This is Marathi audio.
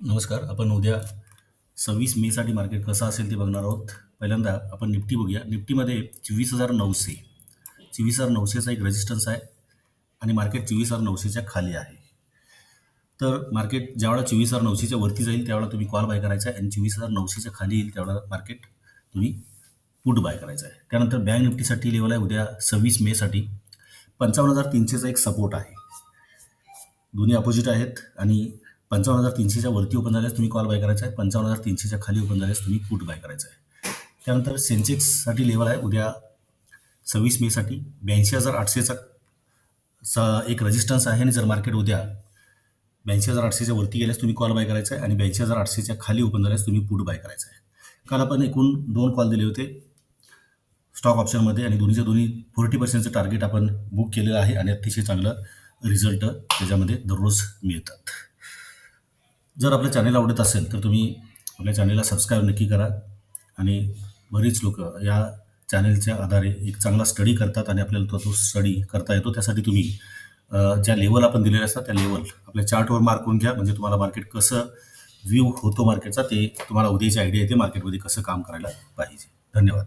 नमस्कार आपण उद्या सव्वीस मेसाठी मार्केट कसं असेल ते बघणार आहोत. पहिल्यांदा आपण निफ्टी बघूया. निफ्टीमध्ये चोवीस हजार नऊशे. चोवीस हजार नऊशेचा एक रेजिस्टन्स आहे आणि मार्केट चोवीस हजार नऊशेच्या खाली आहे. तर मार्केट ज्यावेळेला चोवीस हजार नऊशेच्या वरती जाईल त्यावेळेला तुम्ही कॉल बाय करायचा आहे आणि चोवीस हजार नऊशेच्या खाली येईल त्यावेळेला मार्केट तुम्ही पुट बाय करायचा आहे. त्यानंतर बँक निफ्टीसाठी लेवल आहे उद्या सव्वीस मेसाठी. पंचावन्न हजार तीनशेचा एक सपोर्ट आहे. दोन्ही अपोजिट आहेत आणि पंचावन्न हजार तीनशेच्या वरती ओपन झाल्यास तुम्ही कॉल बाय करायचा आहे. पंचावन्न हजार तीनशेच्या खाली ओपन झाल्यास तुम्ही पुट बाय करायचा आहे. त्यानंतर सेन्सेक्ससाठी लेवल आहे. उद्या सव्वीस मेसाठी ब्याऐंशी हजार आठशेचा सा एक रेजिस्टन्स आहे. आणि जर मार्केट उद्या ब्याऐंशी हजार आठशेच्या वरती गेल्यास तुम्ही कॉल बाय करायचा आहे. आणि ब्याऐंशी हजार आठशेच्या खाली ओपन झाल्यास तुम्ही पुट बाय करायचा आहे. काल आपण एकूण दोन कॉल दिले होते. स्टॉक ऑप्शनमध्ये आणि दोन्हीच्या दोन्ही फोर्टी पर्सेंटचं टार्गेट आपण बुक केलेलं आहे. आणि अतिशय चांगलं रिझल्ट त्याच्यामध्ये दररोज मिळतात. जर आपल्या चॅनेल आवडत असेल तर तुम्ही आपल्या चॅनेलला सबस्क्राईब नक्की करा. आणि बरीच लोक या चॅनेलच्या आधारे एक चांगला स्टडी करतात आणि आपल्याला तो तो स्टडी करता येतो. त्यासाठी तुम्ही ज्या लेवल आपण दिलेले असतात त्या लेवल आपल्या चार्टवर मार्क करून घ्या. म्हणजे तुम्हाला मार्केट कसं व्ह्यू होतो मार्केटचा ते तुम्हाला उद्याची आयडिया येते मार्केटमध्ये कसं काम करायला पाहिजे. धन्यवाद.